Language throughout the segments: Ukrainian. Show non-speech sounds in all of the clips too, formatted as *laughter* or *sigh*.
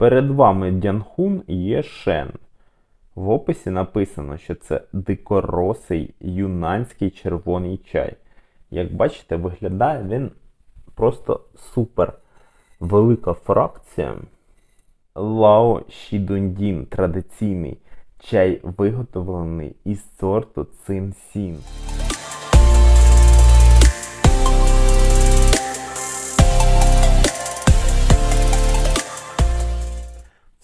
Перед вами Дянхун Єшен. В описі написано, що це дикоросий юнанський червоний чай. Як бачите, виглядає він просто супер. Велика фракція. Лао Шідундін традиційний чай виготовлений із сорту Цинсін.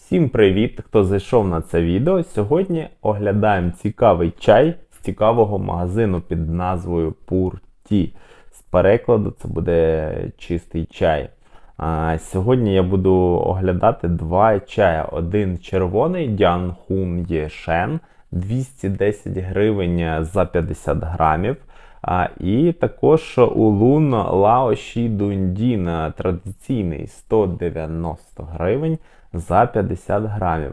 Всім привіт, хто зайшов на це відео. Сьогодні оглядаємо цікавий чай з цікавого магазину під назвою Пурті. З перекладу це буде чистий чай. А, Сьогодні я буду оглядати два чая. Один червоний Дянхун Єшен 210 гривень за 50 грамів. А, І також улун Лао Ші Дундін традиційний 190 гривень за 50 грамів.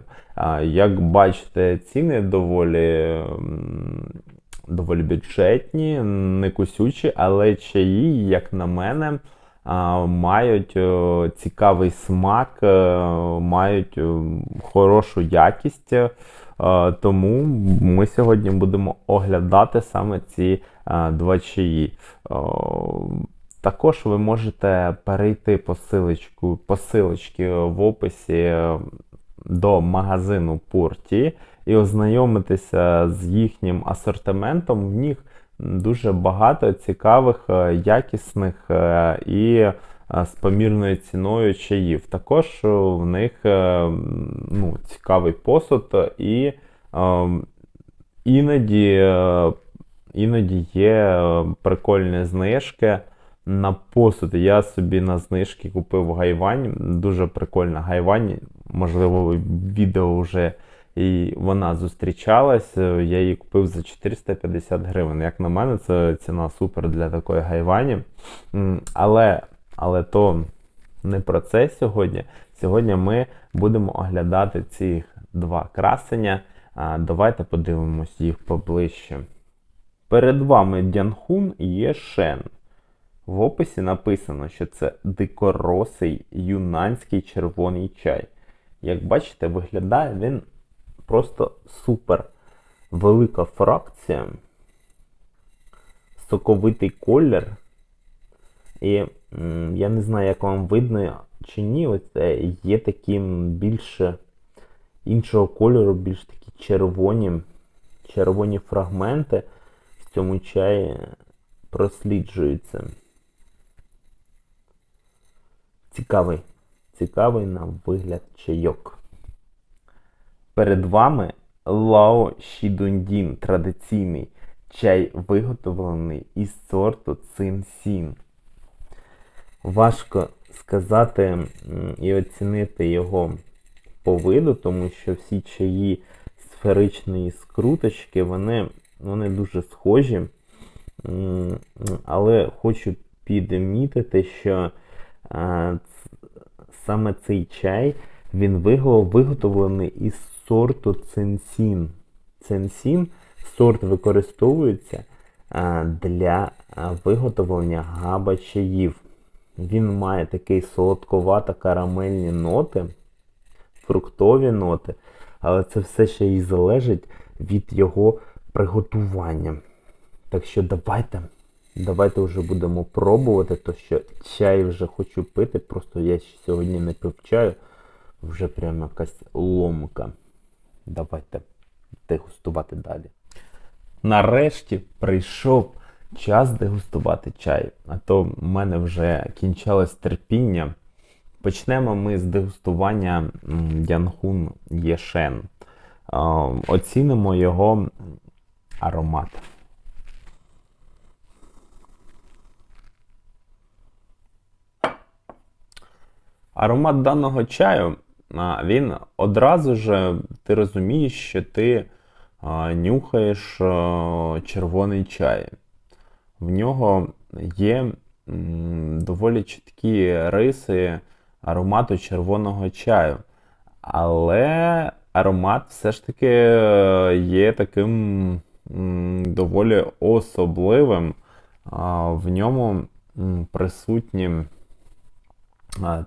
Як бачите, ціни доволі доволі бюджетні, не кусючі, але чаї, як на мене, мають цікавий смак, е, мають хорошу якість. Е, Тому ми сьогодні будемо оглядати саме ці е, два чаї. Також ви можете перейти по силочку, силочці в описі е, до магазину Пурті і ознайомитися з їхнім асортиментом. В них дуже багато цікавих, е, якісних е, і з помірною ціною чаїв. Також в них ну, цікавий посуд і іноді, іноді є прикольні знижки на посуд. Я собі на знижки купив гайвань. Дуже прикольна гайвань. Можливо, відео вже і вона зустрічалась. Я її купив за 450 гривень. Як на мене, це ціна супер для такої гайвані. Але, але то не про це сьогодні. Сьогодні ми будемо оглядати ці два красення. Давайте подивимось їх поближче. Перед вами Дянхун Єшен. В описі написано, що це дикоросий юнанський червоний чай. Як бачите, виглядає він просто супер. Велика фракція, соковитий колір. І я не знаю, як вам видно чи ні, ось е, є такі більше іншого кольору, більш такі червоні, червоні фрагменти в цьому чаї просліджуються. Цікавий, цікавий на вигляд чайок. Перед вами Лао Шідундін традиційний чай виготовлений із сорту Цинсін. Важко сказати і оцінити його по виду, тому що всі чаї сферичної скруточки, вони, вони дуже схожі. Але хочу підмітити, що саме цей чай він виготовлений із сорту цинсін. Цинсін сорт використовується для виготовлення габа чаїв. Він має такий солодковато карамельні ноти, фруктові ноти, але це все ще й залежить від його приготування. Так що давайте, давайте вже будемо пробувати, то що чай вже хочу пити, просто я сьогодні не пив чаю, вже прямо якась ломка. Давайте дегустувати далі. Нарешті прийшов час дегустувати чай, а то в мене вже кінчалось терпіння. Почнемо ми з дегустування м, Дянхун Єшен. Оцінимо його аромат. Аромат даного чаю, він одразу ж ти розумієш, що ти нюхаєш червоний чай. В нього є доволі чіткі риси аромату червоного чаю. Але аромат все ж таки е, є таким доволі особливим. В ньому м, присутні а,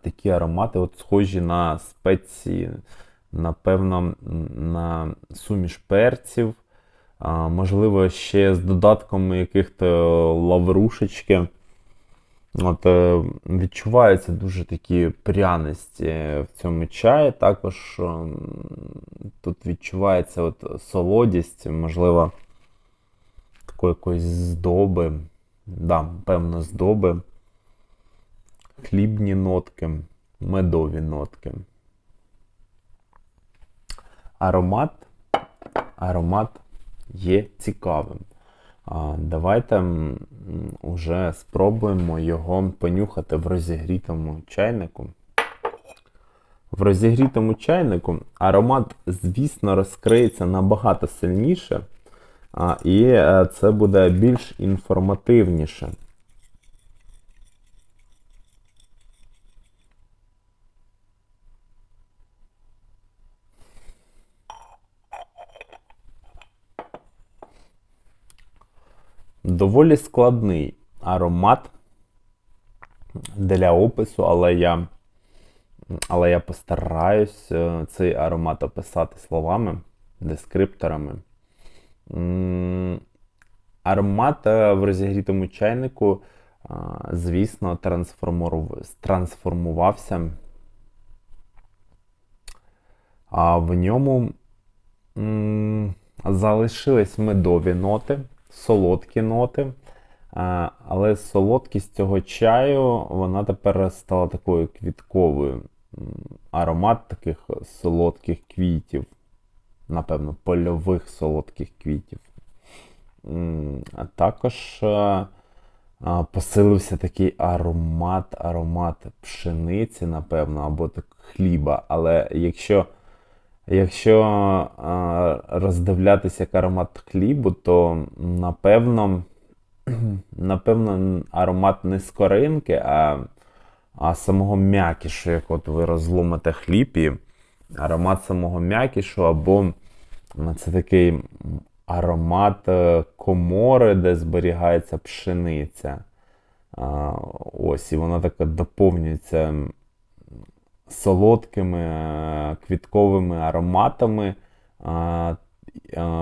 такі аромати, от схожі на спеції, напевно, на суміш перців, можливо, ще з додатком яких-то лаврушечки. От, е, відчуваються дуже такі пряності в цьому чаї. Також тут відчувається от солодість, можливо, такої якоїсь здоби. Да, певно, здоби. Хлібні нотки, медові нотки. Аромат, аромат є цікавим. А, Давайте м, уже спробуємо його понюхати в розігрітому чайнику. В розігрітому чайнику аромат, звісно, розкриється набагато сильніше, і е, це буде більш інформативніше. Доволі складний аромат для опису, але я, але я постараюсь е, цей аромат описати словами, дескрипторами. Аромат е, в розігрітому чайнику, е, звісно, трансформувався. А в ньому залишились медові ноти, солодкі ноти. Але солодкість цього чаю, вона тепер стала такою квітковою. Аромат таких солодких квітів, напевно, польових солодких квітів. А також посилився такий аромат, аромат пшениці, напевно, або так хліба. Але якщо Якщо роздивлятися аромат хлібу, то напевно, *clears throat* напевно, аромат не скоринки, а, а самого м'якішу, як от ви розломите хліб, і аромат самого м'якішу, або це такий аромат е, комори, де зберігається пшениця. Ось, і вона така доповнюється солодкими е, квітковими ароматами. Е,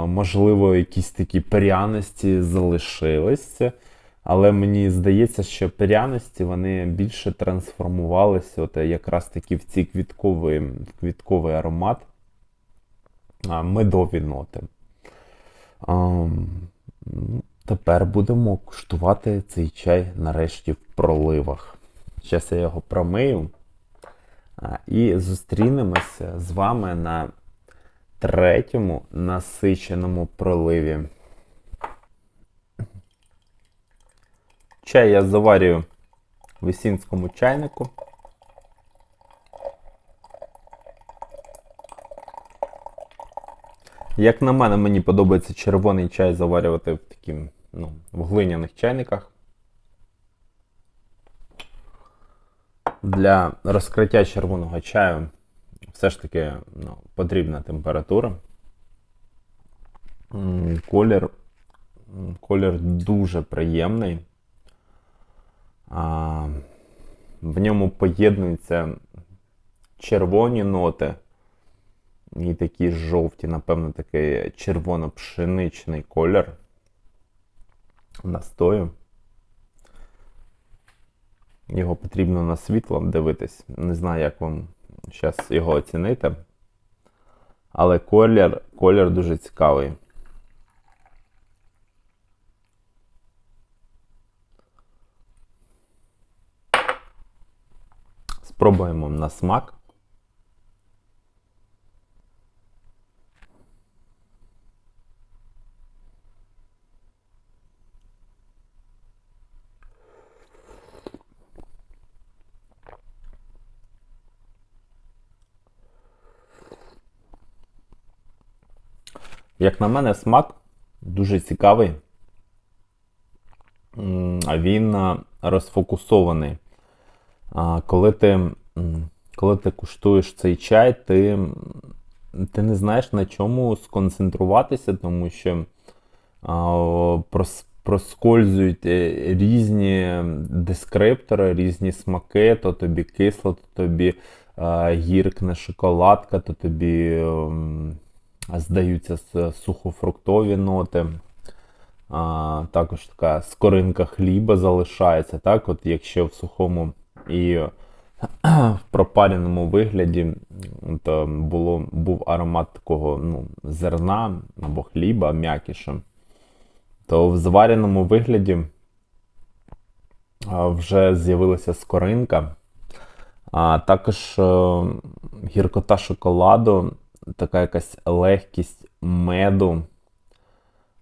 Можливо, якісь такі пряності залишилися. Але мені здається, що пряності вони більше трансформувалися от якраз таки в ці квітковий, квітковий аромат, медові ноти. А, ну, Тепер будемо куштувати цей чай нарешті в проливах. Зараз я його промию. І зустрінемося з вами на третьому насиченому проливі. Чай я заварюю в весінському чайнику. Як на мене, мені подобається червоний чай заварювати в таких ну, в глиняних чайниках. Для розкриття червоного чаю все ж таки ну, потрібна температура. Колір, колір дуже приємний. А, в ньому поєднуються червоні ноти і такі жовті, напевно, такий червоно-пшеничний колір настою. Його потрібно на світло дивитись. Не знаю, як вам зараз його оцінити. Але колір, колір дуже цікавий. Спробуємо на смак. Як на мене, смак дуже цікавий. Він розфокусований. Коли ти, коли ти куштуєш цей чай, ти, ти не знаєш на чому сконцентруватися, тому що прос- проскользують е, різні дескриптори, різні смаки, то тобі кисло, то тобі е, гіркне шоколадка, то тобі здаються сухофруктові ноти. А, також така скоринка хліба залишається. Так? От якщо в сухому і в *clears throat* пропареному вигляді от, було, був аромат такого ну, зерна або хліба м'якіше, то в звареному вигляді вже з'явилася скоринка. А також е, гіркота шоколаду, така якась легкість меду,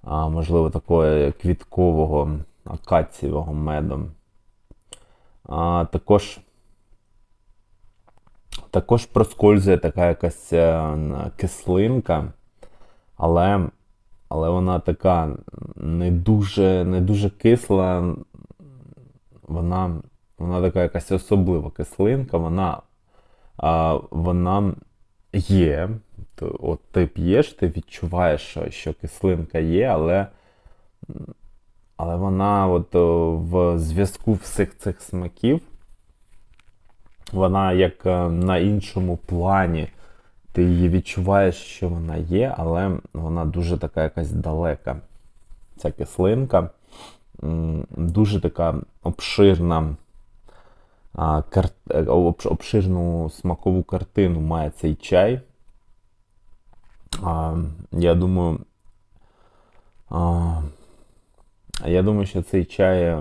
а, можливо, такого квіткового акацієвого меду. А, також, також проскользує така якась е, кислинка, але, але вона така не дуже, не дуже кисла. Вона, вона така якась особлива кислинка, вона, а, вона є. То, от ти п'єш, ти відчуваєш, що, що кислинка є, але, але вона от, в зв'язку всіх цих смаків, вона як е, на іншому плані. Ти її відчуваєш, що вона є, але вона дуже така якась далека. Ця кислинка. Дуже така обширна, е, обш- обширну смакову картину має цей чай. Я думаю, я думаю, що цей чай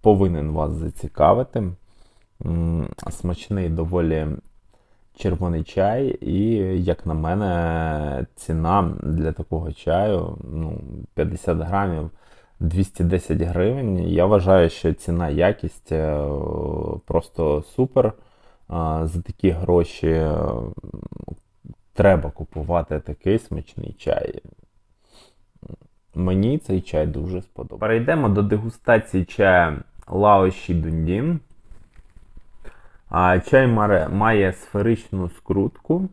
повинен вас зацікавити. Смачний доволі червоний чай, і, як на мене, ціна для такого чаю ну, 50 грамів 210 гривень. Я вважаю, що ціна якість е, просто супер. За такі гроші треба купувати такий смачний чай. Мені цей чай дуже сподобався. Перейдемо до дегустації чаю Лао Ші Дундін. Чай має сферичну скрутку.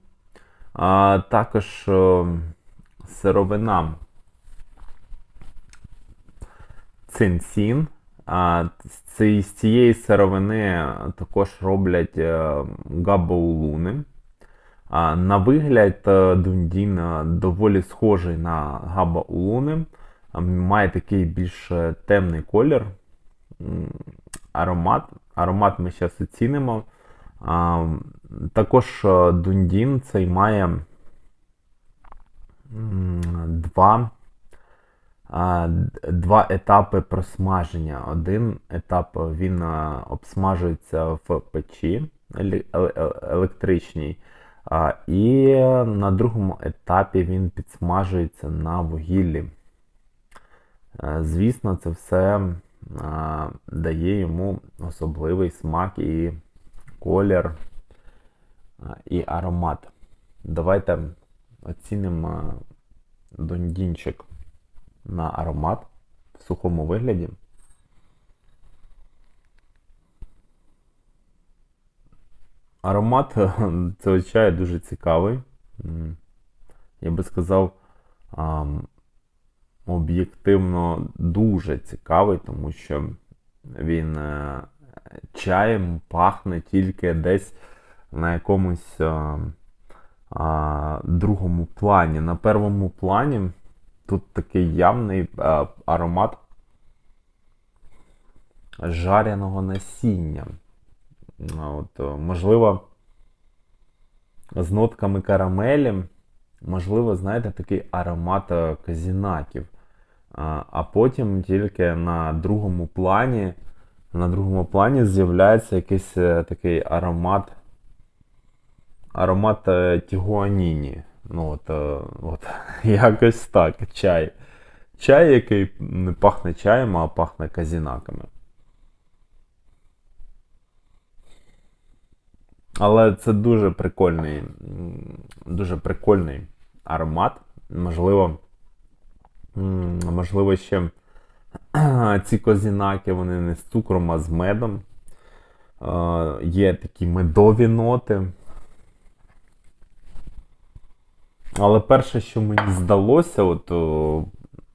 А, Також сировина ці- з цієї сировини також роблять е, габаулуни. На вигляд е, Дундін е, доволі схожий на габаулуни. А, Має такий більш е, темний колір. Аромат. Аромат ми зараз оцінимо. Також Дундін цей має два, два етапи просмаження. Один етап він обсмажується в печі еле- еле- еле- електричній. А, І на другому етапі він підсмажується на вугіллі. Е, Звісно, це все е, дає йому особливий смак і колір е, і аромат. Давайте оцінимо е, дондінчик на аромат в сухому вигляді. Аромат е, цього чаю дуже цікавий. Я би сказав, об'єктивно дуже цікавий, тому що він е, чаєм пахне тільки десь на якомусь а, другому плані. На первому плані тут такий явний а, аромат жареного насіння. От, е, можливо, з нотками карамелі, можливо, знаєте, такий аромат е, казінаків. А, потім тільки на другому плані, на другому плані з'являється якийсь е, такий аромат. Аромат тігуаніні. Ну, от, от, *laughs* якось так, чай. Чай, який не пахне чаєм, а пахне казінаками. Але це дуже прикольний, дуже прикольний аромат. Можливо, можливо, ще *clears throat* ці козінаки, вони не з цукром, а з медом. Е, Є такі медові ноти. Але перше, що мені здалося, от,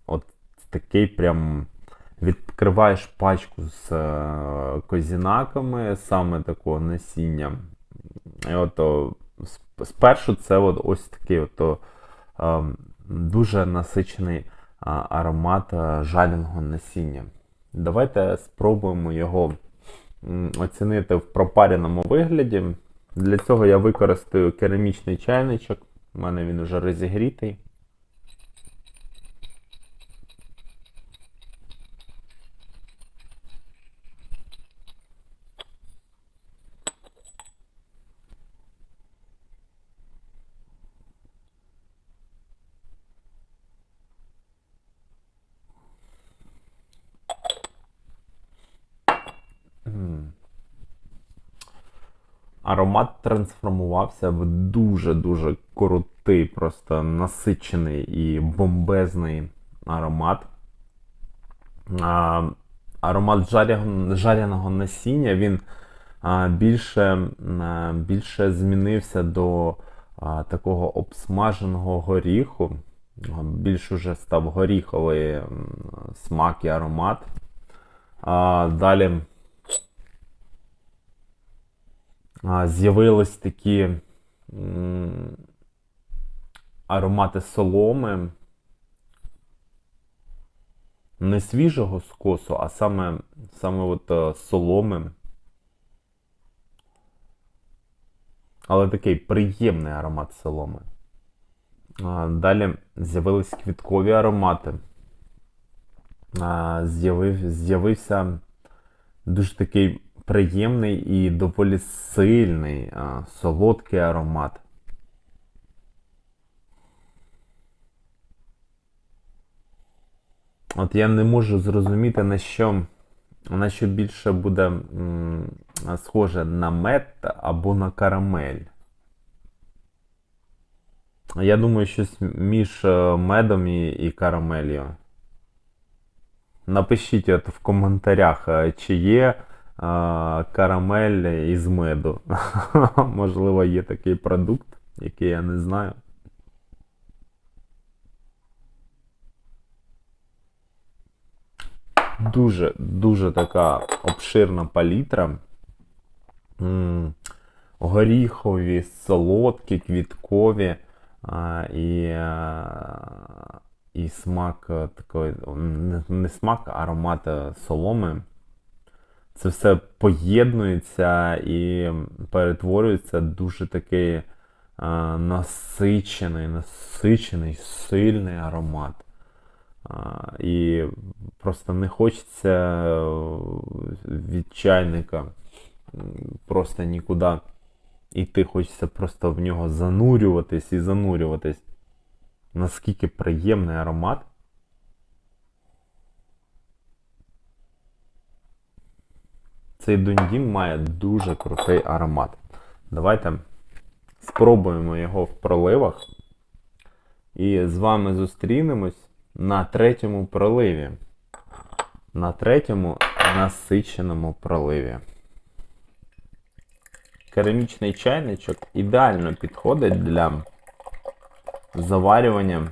от такий прям відкриваєш пачку з е, козінаками, саме такого насіння. І от о, спершу це от ось такий от, о, ем, дуже насичений аромат а, насіння. Давайте спробуємо його оцінити в пропареному вигляді. Для цього я використаю керамічний чайничок. У мене він вже розігрітий. Аромат трансформувався в дуже-дуже крутий, просто насичений і бомбезний аромат. А, аромат жаря- жаряного насіння він а, більше, а, більше змінився до а, такого обсмаженого горіху. Більш уже став горіховий смак і аромат. А, далі а, з'явились такі аромати соломи. Не свіжого скосу, а саме, саме от е, соломи. Але такий приємний аромат соломи. Далі з'явились квіткові аромати. З'явився дуже такий приємний і доволі сильний, а, солодкий аромат. От я не можу зрозуміти, на що, на що більше буде м, схоже на мед або на карамель. Я думаю, щось між е, медом і, і карамелью. Напишіть от в коментарях, е, чи є карамель із меду. *laughs* Можливо, є такий продукт, який я не знаю. Дуже, дуже така обширна палітра. Горіхові, солодкі, квіткові а, і, і смак такої, не, смак, а аромат соломи. Це все поєднується і перетворюється дуже такий а, насичений, насичений, сильний аромат. А, і просто не хочеться е, від чайника просто нікуди йти. Хочеться просто в нього занурюватись і занурюватись. Наскільки приємний аромат. Цей дундім має дуже крутий аромат. Давайте спробуємо його в проливах. І з вами зустрінемось на третьому проливі. На третьому насиченому проливі. Керамічний чайничок ідеально підходить для заварювання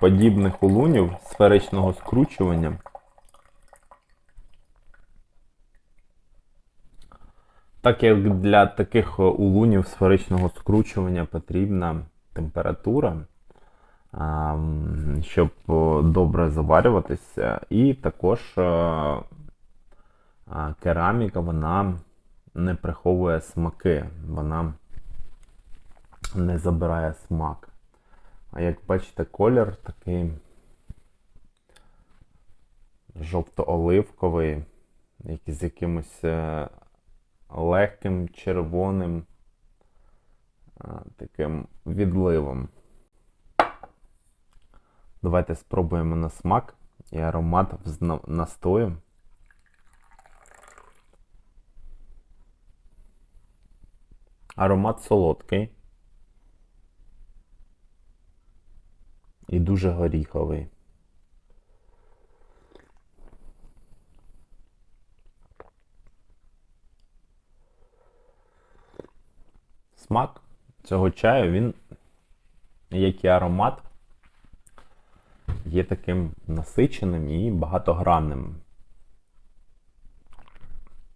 подібних улунів сферичного скручування. Так як для таких улунів сферичного скручування потрібна температура, щоб добре заварюватися. І також е, кераміка вона не приховує смаки, вона не забирає смак. А як бачите, колір такий жовто-оливковий, з якимось е, легким червоним таким відливом. Давайте спробуємо на смак і аромат настою. Аромат солодкий. І дуже горіховий. Смак цього чаю, він, як і аромат, є таким насиченим і багатогранним.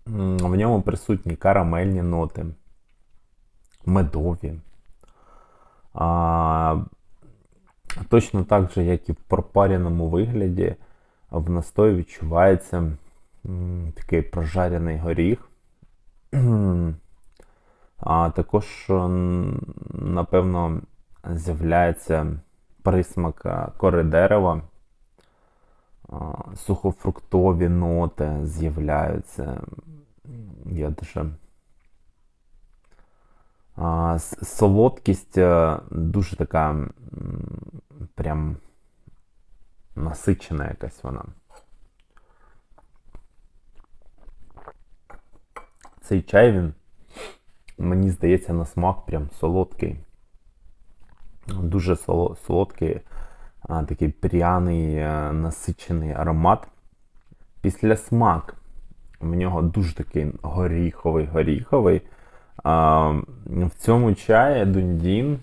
В ньому присутні карамельні ноти, медові. А, точно так же, як і в пропареному вигляді, в настої відчувається м, такий прожарений горіх. А також, напевно, з'являється присмак кори дерева, сухофруктові ноти з'являються. Я дуже солодкість е, дуже така прям насичена якась вона. Цей чай він, мені здається, на смак прям солодкий. Дуже солодкий, такий пряний, е, насичений аромат. Після смак в нього дуже такий горіховий, горіховий. В цьому чаї Дундін,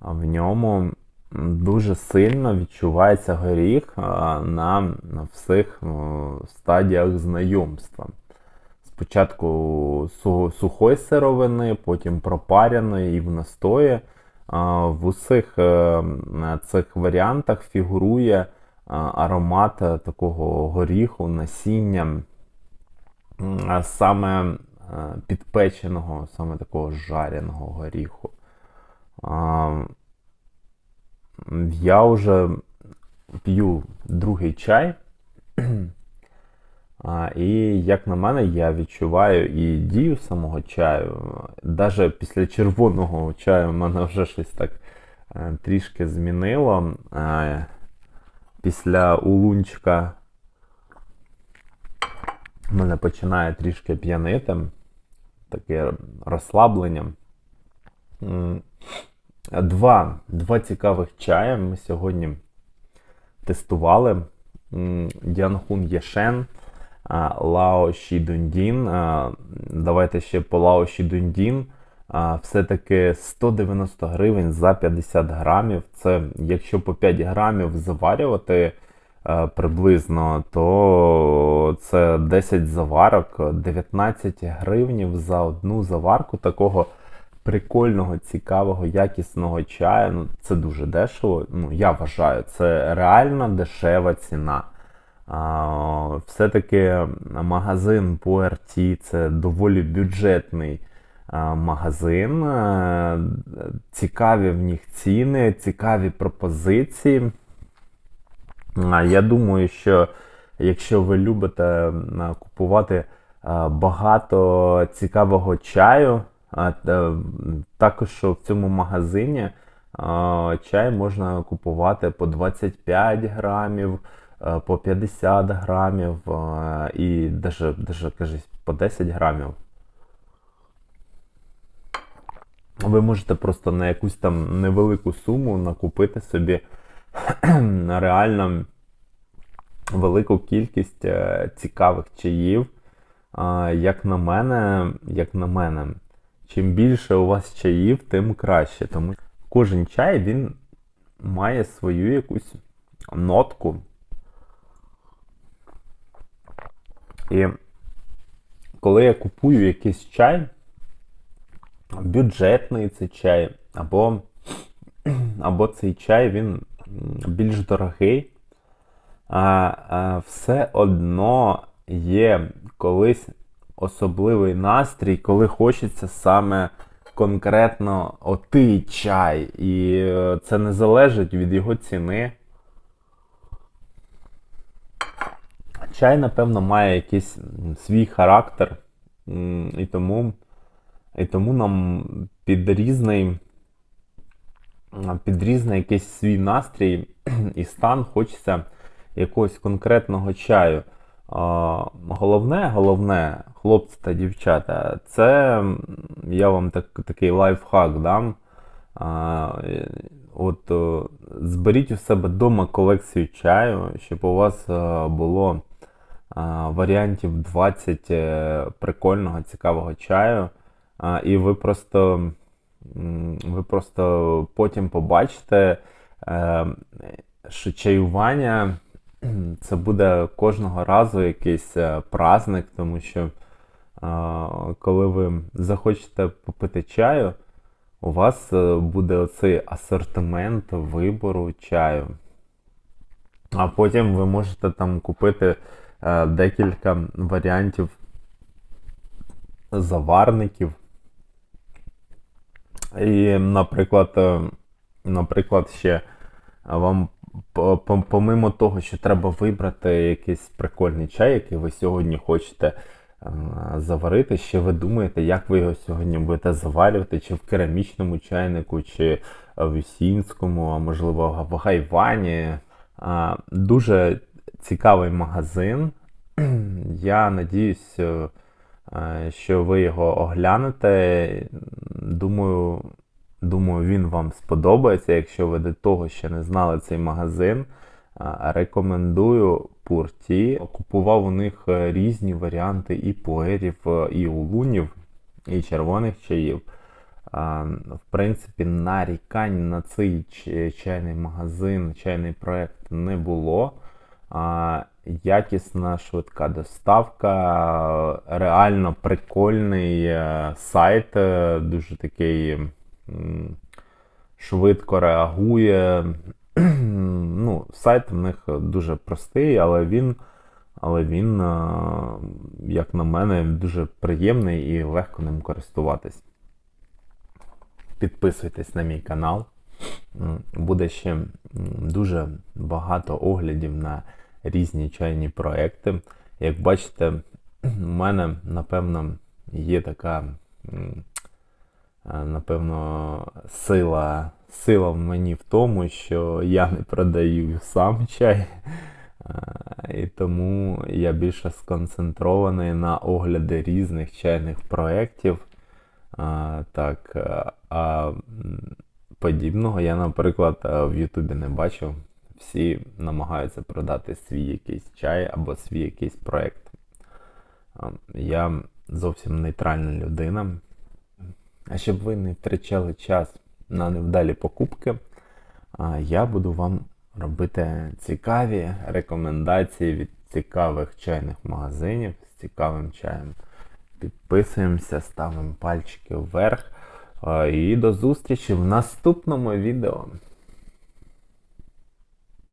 в ньому дуже сильно відчувається горіх на всіх стадіях знайомства. Спочатку сухої сировини, потім пропаряної і в настої. В усіх е, цих варіантах фігурує аромат е, такого горіху, насіння, саме е, підпеченого, саме такого жареного горіху. Я вже п'ю другий чай. А, і як на мене, я відчуваю і дію самого чаю. Навіть після червоного чаю в мене вже щось так е, трішки змінило. Е, Після улунчика мене починає трішки п'янити. Таке розслаблення. Два, два цікавих чая ми сьогодні тестували. М, Діанхун Єшен, а, Лао Шідундін. А, Давайте ще по Лао Шідундін. А, Все-таки 190 гривень за 50 грамів. Це якщо по 5 грамів заварювати е, приблизно, то це 10 заварок, 19 гривнів за одну заварку такого прикольного, цікавого, якісного чаю. Ну, це дуже дешево. Ну, я вважаю, це реально дешева ціна. Все-таки магазин Puerty це доволі бюджетний магазин. Е, Цікаві в них ціни, цікаві пропозиції. Я думаю, що якщо ви любите купувати багато цікавого чаю, також в цьому магазині чай можна купувати по 25 грамів, по 50 грамів і даже, даже по 10 грамів. Ви можете просто на якусь там невелику суму накупити собі *clears throat* реально велику кількість е, цікавих чаїв. Як на мене, як на мене, чим більше у вас чаїв, тим краще. Тому кожен чай він має свою якусь нотку. І коли я купую якийсь чай, бюджетний це чай, або, *clears throat* або цей чай він більш дорогий, а, а все одно є колись особливий настрій, коли хочеться саме конкретно отий чай. І е, це не залежить від його ціни. Чай, напевно, має якийсь свій характер, і тому, і тому нам під різний, під різний якийсь свій настрій і стан хочеться якогось конкретного чаю. Головне, головне, хлопці та дівчата, це я вам так, такий лайфхак дам. От зберіть у себе вдома колекцію чаю, щоб у вас е, було варіантів 20 е, прикольного, цікавого чаю. І ви просто, ви просто потім побачите, е, що чаювання *clears throat* це буде кожного разу якийсь е, праздник, тому що коли ви захочете попити чаю, у вас буде оцей асортимент вибору чаю. А потім ви можете там купити декілька варіантів заварників. І, наприклад, е, наприклад, ще вам по- по- помимо того, що треба вибрати якийсь прикольний чай, який ви сьогодні хочете е, заварити, ще ви думаєте, як ви його сьогодні будете заварювати, чи в керамічному чайнику, чи в Юсінському, а можливо в Гайвані. Дуже цікавий магазин. *clears throat* Я надіюсь, е, е, що ви його оглянете. Думаю, думаю, він вам сподобається. Якщо ви до того ще не знали цей магазин, рекомендую Пурті. Купував у них е, різні варіанти і пуерів, е, і улунів, і червоних чаїв. В принципі, нарікань на цей чайний магазин, чайний проект не було. Якісна швидка доставка, реально прикольний е, сайт, е, дуже такий швидко реагує. *clears throat* Ну, сайт в них дуже простий, але він, але він, е, як на мене, дуже приємний і легко ним користуватись. Підписуйтесь на мій канал. Буде ще дуже багато оглядів на різні чайні проекти. Як бачите, у мене, напевно, є така, е, напевно, сила, сила в мені в тому, що я не продаю сам чай. Е, І тому я більше сконцентрований на огляди різних чайних проєктів. А, так, е, а подібного я, наприклад, е, в Ютубі не бачив. Всі намагаються продати свій якийсь чай або свій якийсь проєкт. Я зовсім нейтральна людина. А щоб ви не втрачали час на невдалі покупки, я буду вам робити цікаві рекомендації від цікавих чайних магазинів з цікавим чаєм. Підписуємося, ставимо пальчики вверх. І до зустрічі в наступному відео.